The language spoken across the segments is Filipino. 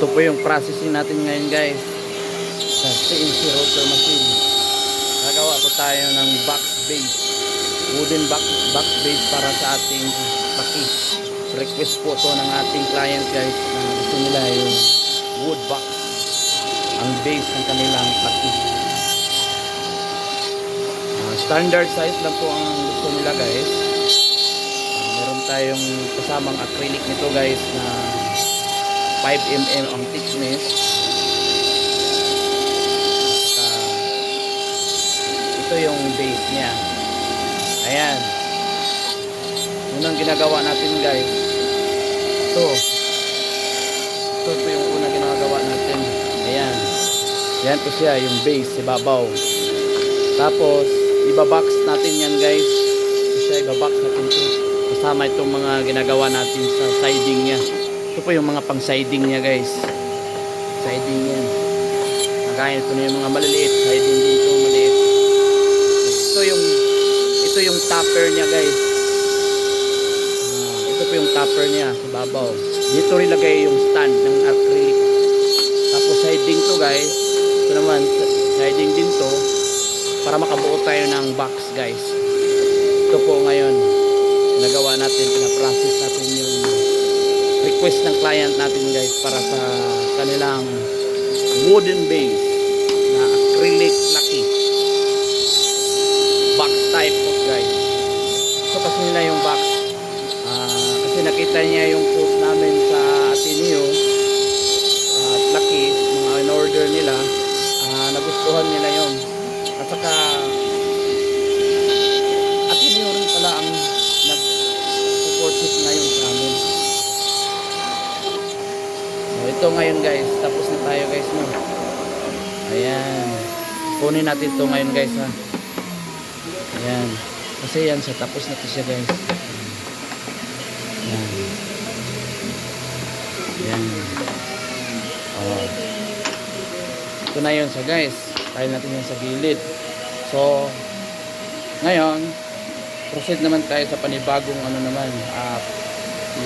Ito po yung processing natin ngayon guys. Sa CNC rotor machine. Nagawa po tayo ng box base. Wooden box, box base para sa ating paki. Request po to ng ating client guys. Na gusto nila yung wood box. Ang base ng kanilang paki. Ah, standard size lang po ang gusto nila guys. Ah, meron tayong kasamang acrylic nito guys na 5mm ang thickness. Saka, ito yung base niya. Ayan. Unang ginagawa natin guys. Ito. Ito po yung unang ginagawa natin. Ayan. Ayan po siya, yung base, ibabaw. Tapos, ibabox natin yan guys. Ito siya, ibabox natin ito. Kasama itong mga ginagawa natin sa siding niya. Ito po yung mga pang siding niya guys. Siding yan. Kagaya ito na yung mga maliliit. Siding din ito maliit. Ito yung ito yung topper niya guys. Ah, ito po yung topper niya sa babaw. Dito rin lagay yung stand ng acrylic. Tapos siding to guys. Ito naman siding din to para makabuo tayo ng box guys. Ito po ngayon nagawa natin, pinaprocess natin yung request ng client natin guys para sa kanilang wooden base na acrylic lucky box type po guys. So kasi nila yung box. Ah, kasi nakita niya yung post namin sa Ateneo at lucky mga in-order nila ah, nagustuhan nila yon at saka Ateneo rin pala ang nag-support ngayon sa amin So, ito ngayon guys, tapos na tayo guys no. Ayan. Kunin natin ito ngayon guys ha. Ayan. Kasi yan siya, tapos na ito siya guys. Ayan. Ayan. Oh. Ito na yun siya guys. Tayo natin yan sa gilid. So, ngayon, proceed naman tayo sa panibagong ano naman, ah,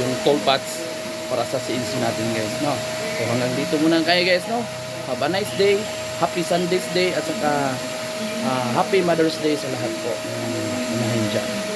yung toll paths para sa CNC natin guys, no? So hanggang dito muna kayo guys, no? Have a nice day, happy Sunday's Day, at saka ah, happy Mother's Day sa lahat po ng unahin dyan.